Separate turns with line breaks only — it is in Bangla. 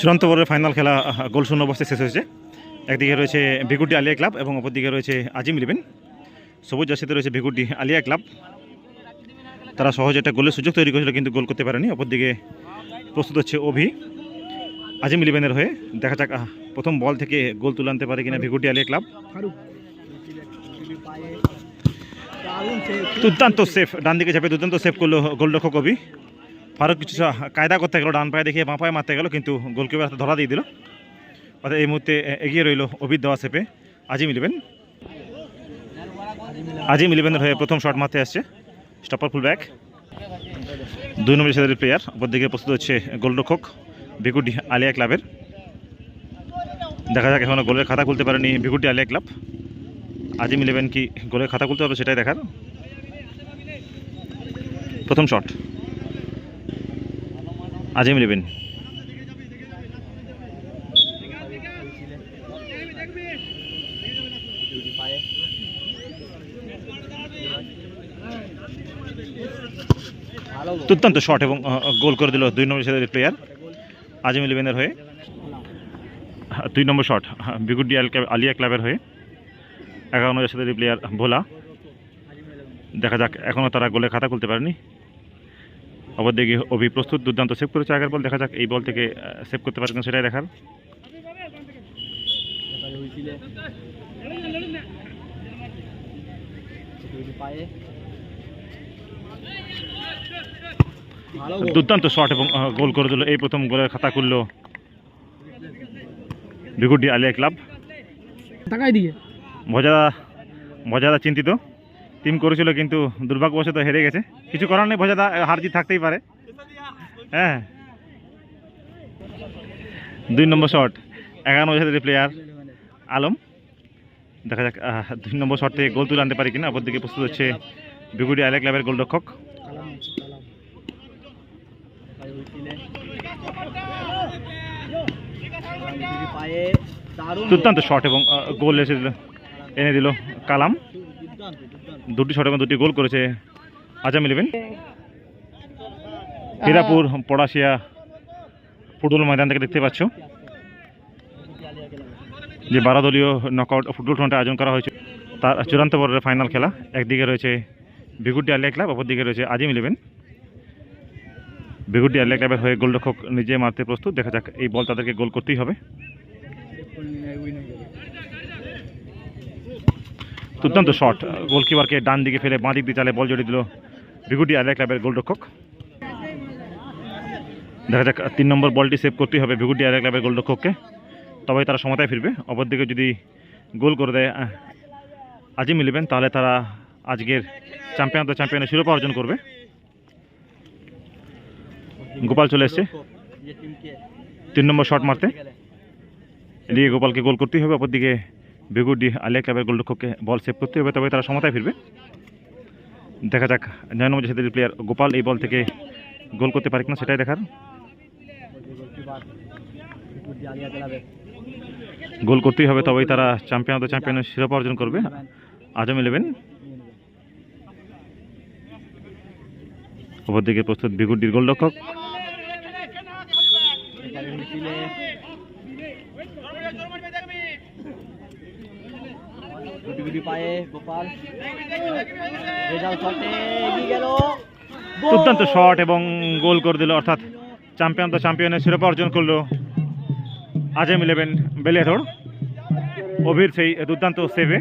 চূড়ান্ত পর্বের ফাইনাল খেলা গোল শূন্য অবস্থায় শেষ হয়েছে। একদিকে রয়েছে ভিগুটি আলিয়া ক্লাব এবং অপরদিকে রয়েছে আজিম ইলেভেন। সবুজ জার্সিতে রয়েছে ভিগুটি আলিয়া ক্লাব। তারা সহজে একটা গোলের সুযোগ তৈরি করেছিল, কিন্তু গোল করতে পারেনি। অপরদিকে প্রস্তুত হচ্ছে অভি। আজিম ইলেভেনের হয়ে দেখা যাক প্রথম বল থেকে গোল তুলে আনতে পারে কিনা ভিগুটি আলিয়া ক্লাব। দুর্দান্ত সেফ ডান দিকে চাপে দুর্দান্ত সেফ করল গোলরক্ষক অভি। ফারুক কিছু কায়দা করতে গেল, ডান পায়ে দেখিয়ে বাঁ পায়ে মারতে গেল, কিন্তু গোলকিপার হাতে ধরা দিয়ে দিল। অর্থাৎ এই মুহূর্তে এগিয়ে রইল অভিদ দেওয়া সেপে আজই মিলবেন আজিম ইলেভেনের হয়ে প্রথম শট মারতে আসছে স্টপার ফুল ব্যাক দুই নম্বর সাদের প্লেয়ার অপরদিকে প্রস্তুত হচ্ছে গোলরক্ষক বিকুটি আলিয়া ক্লাবের। দেখা যাক এখনও গোলের খাতা খুলতে পারেনি বিকুটি আলিয়া ক্লাব। আজিম ইলেভেন কি গোলের খাতা খুলতে হবে সেটাই দেখার। প্রথম শট আজিম ইলেভেন দুর্দান্ত শট এবং গোল করে দিল দুই নম্বর সাদের প্লেয়ার আজিম ইলেভেনের হয়ে। দুই নম্বর শট বিগুডি আলিয়া ক্লাবের হয়ে। এগারো নম্বর সাদের প্লেয়ার ভোলা। দেখা যাক এখনও তারা গোলে খাতা খুলতে পারেনি। অপরদিকে অভি প্রস্তুত দুর্দান্ত সেভ করেছে আগের বল দেখা যাক এই বল থেকে সেভ করতে পারে কিনা সেটাই দেখার। দুর্দান্ত শট এবং গোল করে দিল। এই প্রথম গোলের খাতা খুলল বিগুডি আলিয়া ক্লাব। মজাদা মজাদা চিন্তিত। টিম করেছিল, কিন্তু দুর্ভাগ্যবশত হেরে গেছে। কিছু করার নেই বোঝা হার জিত থাকতেই পারে। হ্যাঁ। দুই নম্বর শট এগারো সাথে প্লেয়ার আলম। দেখা যাক দুই নম্বর শট থেকে গোল তুলে আনতে পারি কিনা। অপরদিকে প্রস্তুত হচ্ছে বিগুডি আলিয়া ক্লাবের গোলরক্ষক। দুর্দান্ত শট এবং গোল এসে এনে দিল কালাম। দুটি শট এবং দুটি গোল করেছে আজাম ইলেভেন। হীরাপুর পড়াশিয়া ফুটবল ময়দান থেকে দেখতে পাচ্ছ। যে বারো দলীয় নকআউট ফুটবল টুর্নামেন্ট আয়োজন করা হয়েছে তার চূড়ান্ত পর্বের ফাইনাল খেলা। একদিকে রয়েছে বিগুডি আলিয়া ক্লাব অপরদিকে রয়েছে আজিম ইলেভেন। বিগুডি আলিয়া ক্লাবের হয়ে গোলরক্ষক নিজে মারতে প্রস্তুত। দেখা যাক এই বল তাদেরকে গোল করতেই হবে। দুর্দান্ত শট গোলকিপারকে ডান দিকে ফেলে বাঁ দিক দিয়ে চালে বল জড়িয়ে দিল বিগুডি আলিয়া ক্লাবের গোলরক্ষক। দেখা যাক, তিন নম্বর বলটি সেভ করতেই হবে বিগুডি আলিয়া ক্লাবের গোলরক্ষককে। তবেই তারা সমতায় ফিরবে। অপরদিকে যদি গোল করে দেয় আজই মিলবেন তাহলে তারা আজকের চ্যাম্পিয়ন তো চ্যাম্পিয়নের শিরোপা অর্জন করবে। গোপাল চলে এসছে। তিন নম্বর শট মারতে। এদিকে গোপালকে গোল করতেই হবে, অপরদিকে বেগুডি, আলিয়া ক্লাবের গোলরক্ষককে বল সেভ করতে হবে, তবে তারা সমতায় ফিরবে। দেখা যাক, নয় নম্বর সাথে প্লেয়ার গোপাল এই বল থেকে গোল করতে পারে কিনা সেটাই দেখার। গোল করতেই হবে, তবেই তারা চ্যাম্পিয়ন চ্যাম্পিয়নের শিরোপা অর্জন করবে। আজম ইলেভেন অপরদিকে প্রস্তুত বিগুডির গোলরক্ষক। দুর্দান্ত শট এবং গোল করে দিল, অর্থাৎ চ্যাম্পিয়ন তো চ্যাম্পিয়নের শিরোপা অর্জন করল। আজম ইলেভেন বেলেথোড় অভির সেই দুর্দান্ত সেভে